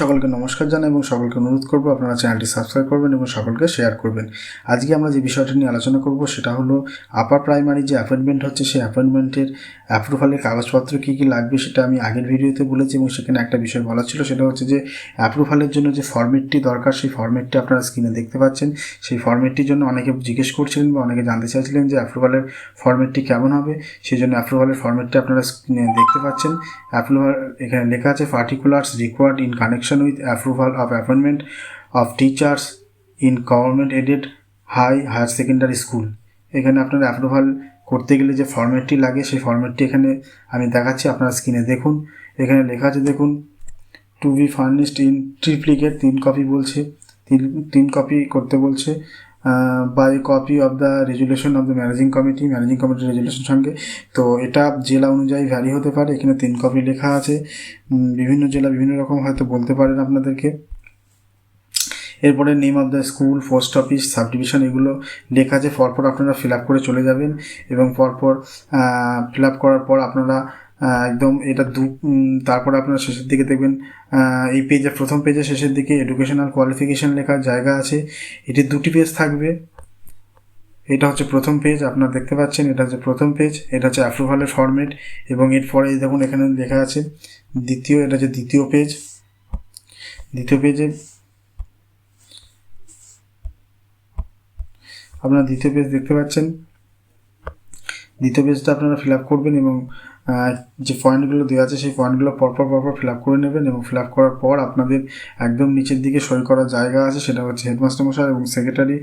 সকলকে নমস্কার জানাই এবং সকলকে অনুরোধ করব আপনারা চ্যানেলটি সাবস্ক্রাইব করবেন এবং সকলকে শেয়ার করবেন। আজকে আমরা যে বিষয়টা নিয়ে আলোচনা করব সেটা হলো আপার প্রাইমারি যে অ্যাপয়েন্টমেন্ট হচ্ছে, সেই অ্যাপয়েন্টমেন্টের অ্যাপ্রুভালের কাগজপত্র কী কী লাগবে সেটা আমি আগের ভিডিওতে বলেছি এবং সেখানে একটা বিষয় বলা ছিল, সেটা হচ্ছে যে অ্যাপ্রুভালের জন্য যে ফর্মেটটি দরকার, সেই ফর্মেটটি আপনারা স্ক্রিনে দেখতে পাচ্ছেন। সেই ফর্মেটটির জন্য অনেকে জিজ্ঞেস করছিলেন বা অনেকে জানতে চাইছিলেন যে অ্যাপ্রুভালের ফর্মেটটি কেমন হবে। সেই জন্য অ্যাপ্রুভালের ফর্মেটটি আপনারা দেখতে পাচ্ছেন। অ্যাপ্রুভাল এখানে লেখা আছে particulars required in connection with approval of appointment of teachers in government aided high, higher secondary school. এখানে আপনার অ্যাপ্রুভাল করতে গেলে যে ফর্মেটটি লাগে, সেই ফর্মেটটি এখানে আমি দেখাচ্ছি, আপনার স্ক্রিনে দেখুন। এখানে লেখা আছে, দেখুন to be furnished in triplicate তিন কপি বলছে, তিন তিন কপি করতে বলছে। By copy of the resolution of the managing committee managing কমিটির রেজুলেশন সঙ্গে। তো এটা জেলা অনুযায়ী ভ্যারি হতে পারে, এখানে তিন কপি লেখা আছে। বিভিন্ন জেলা বিভিন্ন রকম হয়তো বলতে পারেন আপনাদেরকে। এরপরে name of the school post office subdivision এগুলো লেখা আছে। পরপর আপনারা ফিল আপ করে চলে যাবেন এবং পরপর ফিল আপ করার পর আপনারা একদম এটা দু তারপরে আপনারা শেষের দিকে দেখবেন এই পেজের প্রথম পেজের শেষের দিকে এডুকেশনাল কোয়ালিফিকেশন লেখার জায়গা আছে। এটি দুটি পেজ থাকবে। এটা হচ্ছে প্রথম পেজ আপনারা দেখতে পাচ্ছেন, এটা হচ্ছে প্রথম পেজ এটা হচ্ছে অ্যাপ্রুভালের ফরম্যাট এবং এরপরে দেখুন এখানে লেখা আছে, দ্বিতীয়, এটা হচ্ছে দ্বিতীয় পেজ দ্বিতীয় পেজে আপনারা দ্বিতীয় পেজ দেখতে পাচ্ছেন। দ্বিতীয় পেজটা আপনারা ফিল আপ করবেন এবং যে পয়েন্টগুলো দেওয়া আছে, সেই পয়েন্টগুলো পরপর পরপর ফিল আপ করে নেবেন এবং ফিল আপ করার পর আপনাদের একদম নিচের দিকে সই করার জায়গা আছে, সেটা হচ্ছে হেডমাস্টার মশাই এবং সেক্রেটারি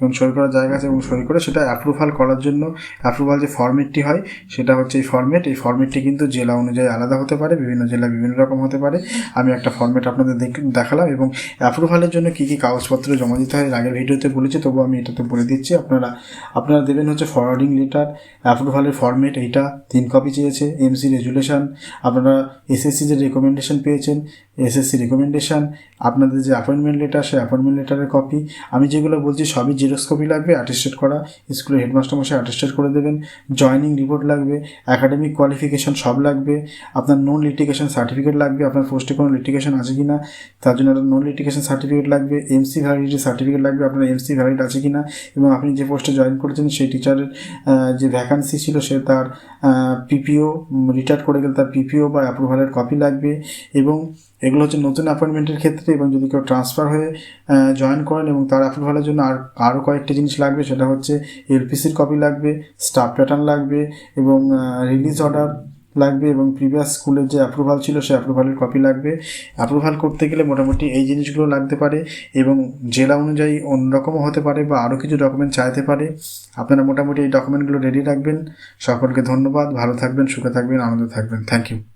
এবং সই করার জায়গা আছে এবং সই করে সেটা অ্যাপ্রুভাল করার জন্য অ্যাপ্রুভাল যে ফর্মেটটি হয়, সেটা হচ্ছে এই ফর্মেট এই ফর্মেটটি কিন্তু জেলা অনুযায়ী আলাদা হতে পারে, বিভিন্ন জেলা বিভিন্ন রকম হতে পারে। আমি একটা ফর্মেট আপনাদের দেখ- দেখালাম এবং অ্যাপ্রুভালের জন্য কী কী কাগজপত্র জমা দিতে হয় আগের ভিডিওতে বলেছি তবু আমি এটাতে বলে দিচ্ছি। আপনারা আপনারা দেবেন হচ্ছে ফরওয়ার্ডিং লেটার অ্যাপ্রুভালের ফর্মেট এইটা তিন কপি চেয়েছে। এমসি রেজুলেশন আপনারা এসএসসি যে রেকমেন্ডেশন পেয়েছেন এসএসসি রেকমেন্ডেশন আপনাদের যে অ্যাপয়েন্টমেন্ট লেটার সেই অ্যাপয়েন্টমেন্ট লেটারের কপি আমি যেগুলো বলছি সবই জেরক্স কপি লাগবে অ্যাটেস্টেড করা। স্কুলের হেডমাস্টার মশাই অ্যাটেস্টেড করে দেবেন। জয়নিং রিপোর্ট লাগবে একাডেমিক কোয়ালিফিকেশন সব লাগবে। আপনার নন লিটিগেশন সার্টিফিকেট লাগবে, আপনার পোস্টে কোনো লিটিগেশন আছে কি না তার জন্য একটা নন লিটিগেশন সার্টিফিকেট লাগবে। এমসি ভ্যালিডিটি সার্টিফিকেট লাগবে, আপনার এমসি ভ্যালিড আছে কি না এবং আপনি যে পোস্টে জয়েন করেছেন, সেই টিচারের যে ভ্যাকান্সি ছিল, সে তার পিপিও রিটায়ার করে গেলে তার পিপিও বা অ্যাপ্রুভালের কপি লাগবে। এবং এগুলো হচ্ছে নতুন অ্যাপয়েন্টমেন্টের ক্ষেত্রে এবং যদি কেউ ট্রান্সফার হয়ে জয়েন করেন এবং তার অ্যাপ্রুভালের জন্য আর আরও কয়েকটি জিনিস লাগবে, সেটা হচ্ছে এলপিসির কপি লাগবে স্টাফ প্যাটার্ন লাগবে এবং রিলিজ অর্ডার লাগবে এবং প্রিভিয়াস স্কুলের যে অ্যাপ্রুভাল ছিল সেই অ্যাপ্রুভালের কপি লাগবে। অ্যাপ্রুভাল করতে গেলে মোটামুটি এই জিনিসগুলো লাগতে পারে এবং জেলা অনুযায়ী অন্যরকমও হতে পারে বা আরও কিছু ডকুমেন্ট চাইতে পারে। আপনারা মোটামুটি এই ডকুমেন্টগুলো রেডি রাখবেন। সকলকে ধন্যবাদ। ভালো থাকবেন, সুখে থাকবেন, আনন্দ থাকবেন। Thank you